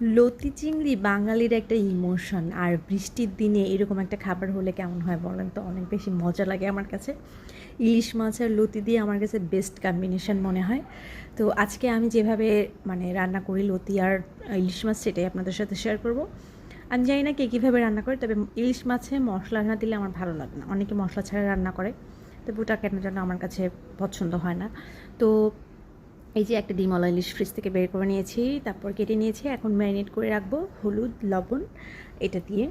লতি চিংড়ি বাঙালির একটা ইমোশন, আর বৃষ্টির দিনে এরকম একটা খাবার হলে কেমন হয় বলেন তো? অনেক বেশি মজা লাগে আমার কাছে। ইলিশ মাছ আর লতি দিয়ে আমার কাছে বেস্ট কম্বিনেশন মনে হয়। তো আজকে আমি যেভাবে মানে রান্না করি লতি আর ইলিশ মাছ সেটাই আপনাদের সাথে শেয়ার করব। আমি জানি না কে কীভাবে রান্না করে, তবে ইলিশ মাছে মশলা না দিলে আমার ভালো লাগে না। অনেকে মশলা ছাড়া রান্না করে, তবে ওটা কেন যেন আমার কাছে পছন্দ হয় না। তো এই যে একটা ডিমলা ইলিশ ফ্রিজ থেকে বের করে নিয়েছি, তারপর কেটে নিয়েছি। এখন ম্যারিনেট করে রাখব হলুদ, লবণ, এটা দিয়ে।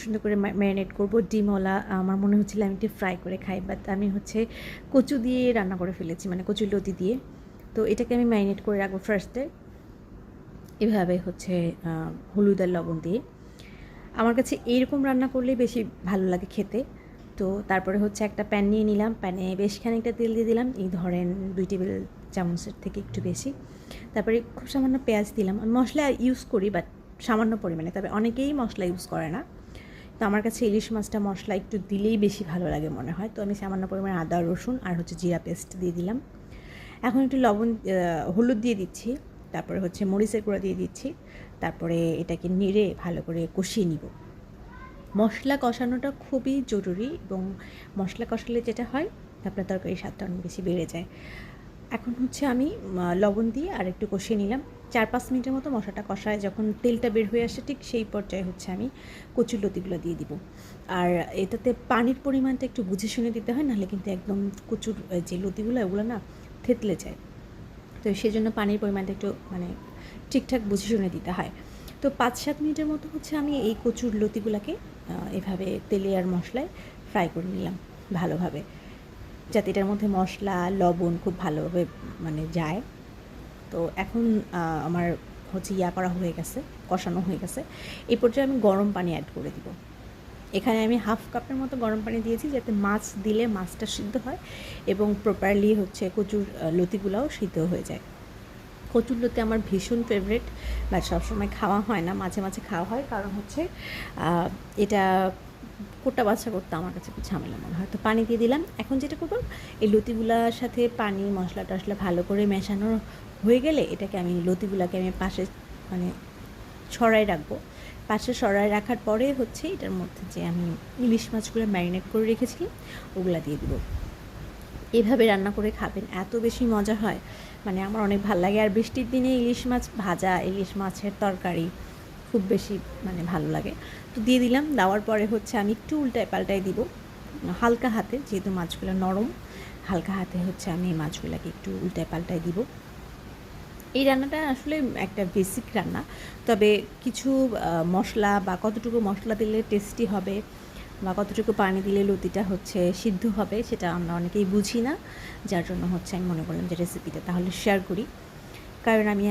সুন্দর করে ম্যারিনেট করব ডিমলা আমার মনে হচ্ছিল আমি একটু ফ্রাই করে খাই, বাট আমি হচ্ছে কচু দিয়ে রান্না করে ফেলেছি মানে কচু লতি দিয়ে। তো এটাকে আমি ম্যারিনেট করে রাখব ফার্স্টে এভাবে হচ্ছে হলুদ আর লবণ দিয়ে। আমার কাছে এইরকম রান্না করলে বেশি ভালো লাগে খেতে। তো তারপরে হচ্ছে একটা প্যান নিয়ে নিলাম, প্যানে বেশ খানিকটা তেল দিয়ে দিলাম। এই ধরেন দুই টেবিল চামচের থেকে একটু বেশি। তারপরে খুব সামান্য পেঁয়াজ দিলাম। আমি মশলা ইউজ করি বাট সামান্য পরিমাণে। তবে অনেকেই মশলা ইউজ করে না। তো আমার কাছে ইলিশ মাছটা মশলা একটু দিলেই বেশি ভালো লাগে মনে হয়। তো আমি সামান্য পরিমাণে আদা, রসুন আর হচ্ছে জিরা পেস্ট দিয়ে দিলাম। এখন একটু লবণ হলুদ দিয়ে দিচ্ছি। তারপরে হচ্ছে মরিচের গুঁড়া দিয়ে দিচ্ছি। তারপরে এটাকে নেড়ে ভালো করে কষিয়ে নিব। মশলা কষানোটা খুবই জরুরি এবং মশলা কষালে যেটা হয়, আপনার তরকারি স্বাদটা অনেক বেশি বেড়ে যায়। এখন হচ্ছে আমি লবণ দিয়ে আর একটু কষিয়ে নিলাম। চার পাঁচ মিনিটের মতো মশলাটা কষায় যখন তেলটা বের হয়ে আসে ঠিক সেই পর্যায়ে হচ্ছে আমি কচুর লতিগুলো দিয়ে দিব। আর এটাতে পানির পরিমাণটা একটু বুঝে শুনে দিতে হয়, নাহলে কিন্তু একদম কচুর যে লতিগুলো, ওগুলো না থেতলে যায়। তো সেই জন্য পানির পরিমাণটা একটু মানে ঠিকঠাক বুঝে শুনে দিতে হয়। তো পাঁচ সাত মিনিটের মতো হচ্ছে আমি এই কচুর লতিগুলোকে এভাবে তেলে আর মশলায় ফ্রাই করে নিলাম ভালোভাবে। যাতে এটার মধ্যে মশলা, লবণ খুব ভালোভাবে মানে যায়। তো এখন আমার হচ্ছে ইয়া করা হয়ে গেছে, কষানো হয়ে গেছে। এই পর্যায়ে আমি গরম পানি অ্যাড করে দিব। এখানে আমি হাফ কাপের মতো গরম পানি দিয়েছি যাতে মাছ দিলে মাছটা সিদ্ধ হয় এবং প্রপারলি হচ্ছে কচুর লতিগুলাও সিদ্ধ হয়ে যায়। কচুর লতি আমার ভীষণ ফেভারেট বাট সবসময় খাওয়া হয় না, মাঝে মাঝে খাওয়া হয়। কারণ হচ্ছে এটা কোটা বাচ্চা করতে আমার কাছে খুব ঝামেলা মনে হয়। তো পানি দিয়ে দিলাম। এখন যেটা করব, এই লতিগুলার সাথে পানি, মশলা টশলা ভালো করে মেশানো হয়ে গেলে এটাকে আমি লতিগুলাকে আমি পাশে মানে ছড়াই রাখব। পাশে সরাই রাখার পরে হচ্ছে এটার মধ্যে যে আমি ইলিশ মাছগুলো ম্যারিনেট করে রেখেছি ওগুলা দিয়ে দিব। এভাবে রান্না করে খাবেন, এত বেশি মজা হয়। মানে আমার অনেক ভালো লাগে। আর বৃষ্টির দিনে ইলিশ মাছ ভাজা, ইলিশ মাছের তরকারি খুব বেশি মানে ভালো লাগে। তো দিয়ে দিলাম, দেওয়ার পরে হচ্ছে আমি একটু উল্টায় পাল্টায় দিব, হালকা হাতে, যেহেতু মাছগুলো নরম, হালকা হাতে হচ্ছে আমি এই মাছগুলোকে একটু উল্টায় পাল্টায় দিব। এই রান্নাটা আসলে একটা বেসিক রান্না, তবে কিছু মশলা বা কতটুকু মশলা দিলে টেস্টি হবে বা কতটুকু পানি দিলে লতিটা হচ্ছে সিদ্ধ হবে, সেটা আমরা অনেকেই বুঝি না। যার জন্য হচ্ছে আমি মনে করলাম যে রেসিপিটা তাহলে শেয়ার করি। কারণ আমি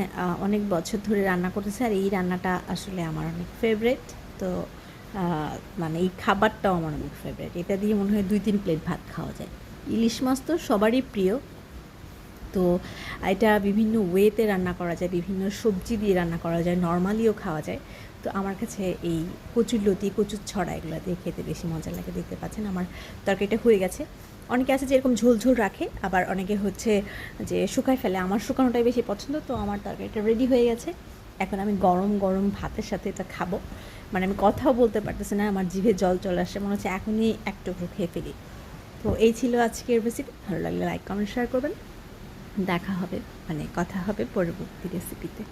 অনেক বছর ধরে রান্না করতেছি আর এই রান্নাটা আসলে আমার অনেক ফেভারেট তো মানে এই খাবারটাও আমার অনেক ফেভারেট এটা দিয়ে মনে হয় দুই তিন প্লেট ভাত খাওয়া যায়। ইলিশ মাছ তো সবারই প্রিয়। তো, এটা বিভিন্ন ওয়েতে রান্না করা যায়, বিভিন্ন সবজি দিয়ে রান্না করা যায় নর্মালিও খাওয়া যায়। তো আমার কাছে এই কচুর লতি, কচুর ছড়া এগুলো দিয়ে খেতে বেশি মজা লাগে। দেখতে পাচ্ছেন আমার তরকারিটা হয়ে গেছে। অনেকে আছে যে এরকম ঝোল ঝোল রাখে, আবার অনেকে হচ্ছে যে শুকায় ফেলে। আমার শুকানোটাই বেশি পছন্দ, তো আমার তরকারিটা রেডি হয়ে গেছে। এখন আমি গরম গরম ভাতের সাথে এটা খাব। মানে আমি কথাও বলতে পারতেছি না, আমার জিভে জল চলে আসে মনে হচ্ছে এখনই এক একটু খেয়ে ফেলি। তো এই ছিল আজকের রেসিপি ভালো লাগলে লাইক কমেন্ট শেয়ার করবেন। দেখা হবে মানে কথা হবে পরবর্তী রেসিপিতে